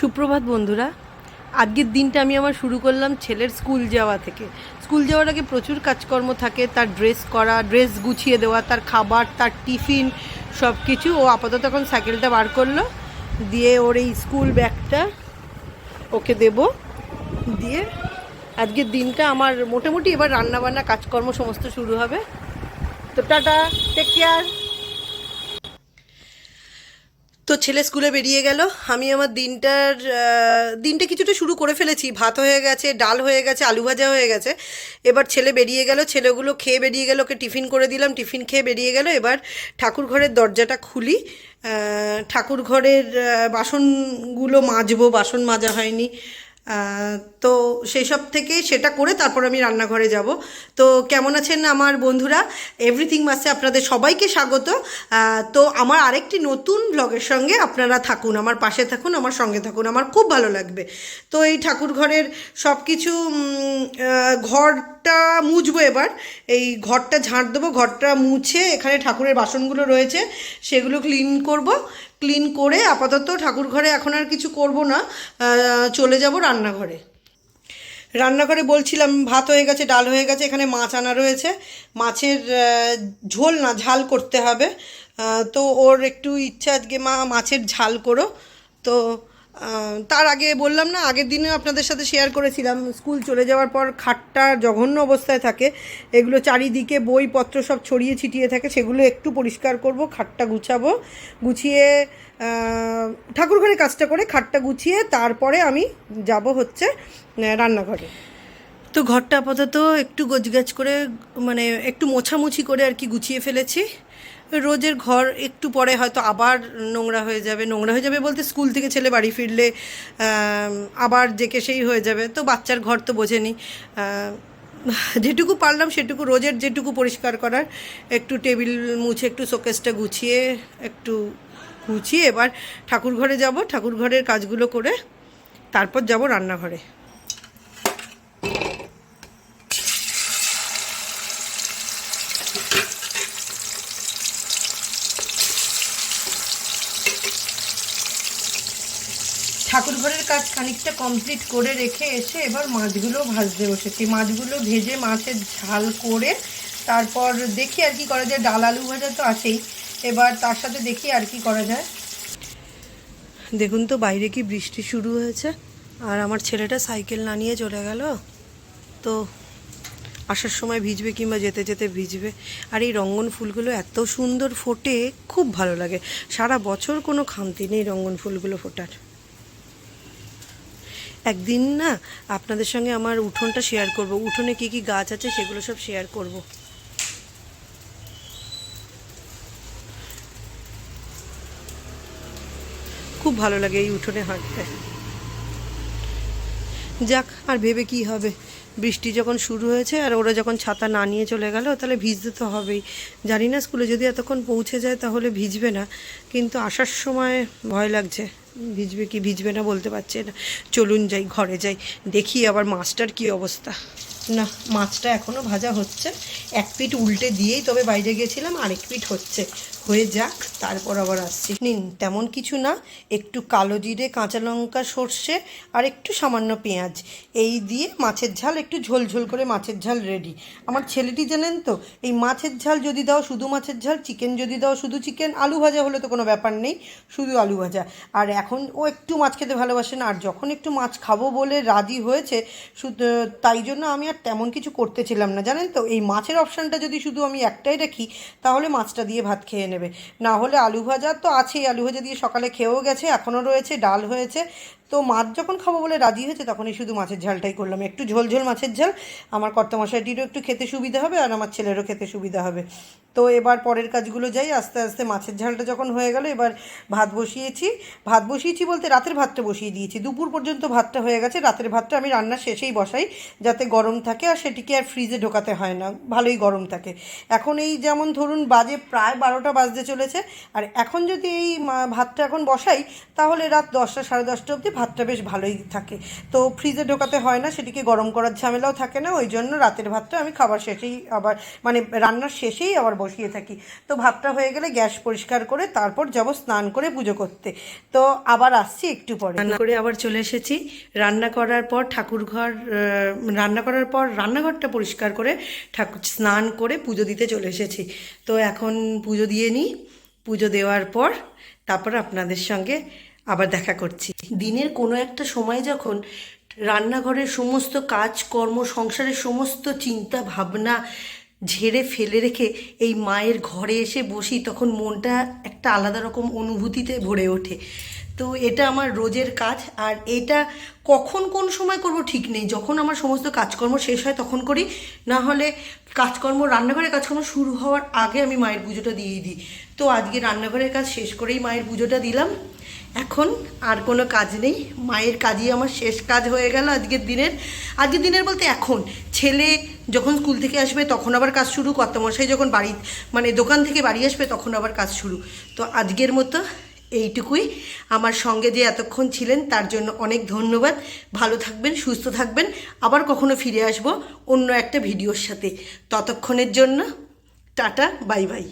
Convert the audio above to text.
সুপ্রভাত বন্ধুরা। আজকের দিনটা আমি আমার শুরু করলাম ছেলের স্কুল যাওয়া থেকে। স্কুল যাওয়ার আগে প্রচুর কাজকর্ম থাকে, তার ড্রেস করা ড্রেস গুছিয়ে দেওয়া, তার খাবার, তার টিফিন সব কিছু ও আপাতত এখন সাইকেলটা বার করল। দিয়ে ওর এই স্কুল ব্যাগটা ওকে দেব। দিয়ে আজকের দিনটা আমার মোটামুটি এবার রান্নাবান্না, কাজকর্ম সমস্ত শুরু হবে। তো টাটা টেক কেয়ার তো ছেলে স্কুলে বেরিয়ে গেল। আমি আমার দিনটার দিনটা কিছুটা শুরু করে ফেলেছি। ভাত হয়ে গেছে, ডাল হয়ে গেছে, আলু ভাজা হয়ে গেছে। এবার ছেলে বেরিয়ে গেল, ছেলেগুলো খেয়ে বেরিয়ে গেল, ওকে টিফিন করে দিলাম, টিফিন খেয়ে বেরিয়ে গেল। এবার ঠাকুর ঘরের দরজাটা খুলি। ঠাকুর ঘরের বাসনগুলো মাজবো, বাসন মাজা হয়নি। তো সেই সব থেকে সেটা করে তারপর আমি রান্নাঘরে যাব। তো কেমন আছেন আমার বন্ধুরা? এভরিথিং মাসে আপনাদের সবাইকে স্বাগত। তো আমার আরেকটি নতুন ব্লগের সঙ্গে আপনারা থাকুন, আমার পাশে থাকুন, আমার সঙ্গে থাকুন, আমার খুব ভালো লাগবে। তো এই ঠাকুর ঘরের সব কিছু ঘরটা মুছবো এবার। এই ঘরটা ঝাঁট দেবো, ঘরটা মুছে এখানে ঠাকুরের বাসনগুলো রয়েছে, সেগুলো ক্লিন করব। ক্লিন করে আপাতত ঠাকুর ঘরে এখন আর কিছু করব না চলে যাব রান্নাঘরে। রান্নাঘরে বলছিলাম ভাত হয়ে গেছে, ডাল হয়ে গেছে, এখানে মাছ আনা রয়েছে। মাছের ঝোল না, ঝাল করতে হবে। তো ওর একটু ইচ্ছা আজকে মা মাছের ঝাল করো। তো তার আগে বললাম না আগের দিনে আপনাদের সাথে শেয়ার করেছিলাম স্কুল চলে যাওয়ার পর খাটটা জঘন্য অবস্থায় থাকে এগুলো চারিদিকে বইপত্র সব ছড়িয়ে ছিটিয়ে থাকে সেগুলো একটু পরিষ্কার করব খাটটা গুছাবো গুছিয়ে আহ, ঠাকুর ঘরে কাজটা করে খাটটা গুছিয়ে তারপরে আমি যাব হচ্ছে রান্নাঘরে। তো ঘরটা আপাতত একটু গোছগাছ করে মানে একটু মোছামুছি করে আর কি গুছিয়ে ফেলেছি। রোজের ঘর একটু পরে হয়তো আবার নোংরা হয়ে যাবে। নোংরা হয়ে যাবে বলতে স্কুল থেকে ছেলে বাড়ি ফিরলে আবার যেকে সেই হয়ে যাবে। তো বাচ্চার ঘর তো বোঝেনি। যেটুকু পারলাম সেটুকু রোজের যেটুকু পরিষ্কার করার, একটু টেবিল মুছে একটু শোকেসটা গুছিয়ে, একটু গুছিয়ে এবার ঠাকুর ঘরে যাব। ঠাকুর ঘরের কাজগুলো করে তারপর যাব রান্নাঘরে। ঠাকুর ঘরের কাজ খানিকটা কমপ্লিট করে রেখে এসে এবার মাছগুলো ভাজতে বসেছি। মাছগুলো ভেজে মাছের ঝাল করে তারপর দেখি আর কি করা যায়। ডাল আলু ভাজা তো আছেই। এবার তার সাথে দেখি আর কি করা যায়। দেখুন তো, বাইরে কি বৃষ্টি শুরু হয়েছে। আর আমার ছেলেটা সাইকেল না নিয়ে চলে গেল। তো আসার সময় ভিজবে কিংবা যেতে যেতে ভিজবে। আর এই রঙ্গন ফুলগুলো এত সুন্দর ফোটে, খুব ভালো লাগে। সারা বছর কোনো খামতি নেই রঙ্গন ফুলগুলো ফোটার। একদিন না আপনাদের সঙ্গে আমার উঠোনটা শেয়ার করব। উঠোনে কি কি গাছ আছে সেগুলো সব শেয়ার করব। খুব ভালো লাগে এই উঠোনে হাঁটতে। যাক, আর ভেবে কি হবে? বৃষ্টি যখন শুরু হয়েছে আর ওরা যখন ছাতা না নিয়ে চলে গেল, তাহলে ভিজতে তো হবেই। জানি না স্কুলে যদি এতক্ষণ পৌঁছে যায় তাহলে ভিজবে না, কিন্তু আসার সময় ভয় লাগছে। ভিজবে কি ভিজবে না বলতে পারছে না। চলুন যাই, ঘরে যাই, দেখি আবার মাস্টার কি অবস্থা। না, মাছটা এখনও ভাজা হচ্ছে। এক পিঠ উল্টে দিয়েই তবে বাইরে গেছিলাম, আরেক পিঠ হচ্ছে। হয়ে যাক, তারপর আবার আসছি। নিন, তেমন কিছু না, একটু কালো জিরে, কাঁচা লঙ্কা, সর্ষে, আর একটু সামান্য পেঁয়াজ। এই দিয়ে মাছের ঝাল একটু ঝোল ঝোল করে মাছের ঝাল রেডি। আমার ছেলেটি জানেন তো, এই মাছের ঝাল যদি দাও শুধু মাছের ঝাল, চিকেন যদি দাও শুধু চিকেন, আলু ভাজা হলে তো কোনো ব্যাপার নেই, শুধু আলু ভাজা। আর এখন ও একটু মাছ খেতে ভালোবাসে না, আর যখন একটু মাছ খাব বলে রাজি হয়েছে তাই জন্য আমি আর তেমন কিছু করতেছিলাম না, জানেন তো? এই মাছের অপশানটা যদি শুধু আমি একটাই রাখি, তাহলে মাছটা দিয়ে ভাত খেয়ে নেবে। না হলে আলু ভাজা তো আছেই, আলু ভাজা দিয়ে সকালে খেয়েও গেছে, এখনও রয়েছে, ডাল হয়েছে। তো মাছ যখন খাব বলে রাজি হয়েছে, তখনই শুধু মাছের ঝালটাই করলাম। একটু ঝোল ঝোল মাছের ঝাল, আমার কর্তামশাইটিরও একটু খেতে সুবিধা হবে আর আমার ছেলেরও খেতে সুবিধা হবে। তো এবার পরের কাজগুলো যাই, আস্তে আস্তে মাছের ঝালটা যখন হয়ে গেল, এবার ভাত বসিয়েছি। ভাত বসিয়েছি বলতে রাতের ভাতটা বসিয়ে দিয়েছি। দুপুর পর্যন্ত ভাতটা হয়ে গেছে, রাতের ভাতটা আমি রান্নার শেষেই বসাই, যাতে গরম থাকে আর সেটিকে আর ফ্রিজে ঢোকাতে হয় না, ভালোই গরম থাকে। এখন এই যেমন ধরুন বাজে প্রায় বারোটা বাজতে চলেছে, আর এখন যদি এই ভাতটা এখন বসাই, তাহলে রাত দশটা সাড়ে দশটা অবধি ভাতটা বেশ ভালোই থাকে। তো ফ্রিজে ঢোকাতে হয় না, সেটিকে গরম করার ঝামেলাও থাকে না, ওই জন্য রাতের ভাতটা আমি খাবার শেষেই আবার মানে রান্নার শেষেই আবার বসিয়ে থাকি। তো ভাতটা হয়ে গেলে গ্যাস পরিষ্কার করে তারপর যাব স্নান করে পুজো করতে। তো আবার আসছি একটু পরে। রান্না করে আবার চলে এসেছি। রান্না করার পর ঠাকুর ঘর রান্না করার পর রান্নাঘরটা পরিষ্কার করে ঠাকুর, স্নান করে পুজো দিতে চলে এসেছি। তো এখন পুজো দিয়ে নিই। পুজো দেওয়ার পর তারপর আপনাদের সঙ্গে আবার দেখা করছি। দিনের কোনো একটা সময় যখন রান্নাঘরের সমস্ত কাজকর্ম সংসারের সমস্ত চিন্তা, ভাবনা ঝেড়ে ফেলে রেখে এই মায়ের ঘরে এসে বসি, তখন মনটা একটা আলাদা রকম অনুভূতিতে ভরে ওঠে। তো এটা আমার রোজের কাজ, আর এটা কখন কোন সময় করব ঠিক নেই। যখন আমার সমস্ত কাজকর্ম শেষ হয় তখন করি, না হলে কাজকর্ম রান্নাঘরের কাজকর্ম শুরু হওয়ার আগে আমি মায়ের পুজোটা দিয়ে দিই। তো আজকে রান্নাঘরের কাজ শেষ করেই মায়ের পুজোটা দিলাম। এখন আর কোনো কাজ নেই। মায়ের কাজই আমার শেষ কাজ হয়ে গেল আজকের দিনের। আজকের দিনের বলতে এখন, ছেলে যখন স্কুল থেকে আসবে তখন আবার কাজ শুরু, কর্তামশাই যখন বাড়ি মানে দোকান থেকে বাড়ি আসবে তখন আবার কাজ শুরু। তো আজকের মতো এইটুকুই। আমার সঙ্গে যে এতক্ষণ ছিলেন, তার জন্য অনেক ধন্যবাদ। ভালো থাকবেন, সুস্থ থাকবেন। আবার কখনো ফিরে আসব অন্য একটা ভিডিওর সাথে। ততক্ষণের জন্য টাটা, বাই বাই।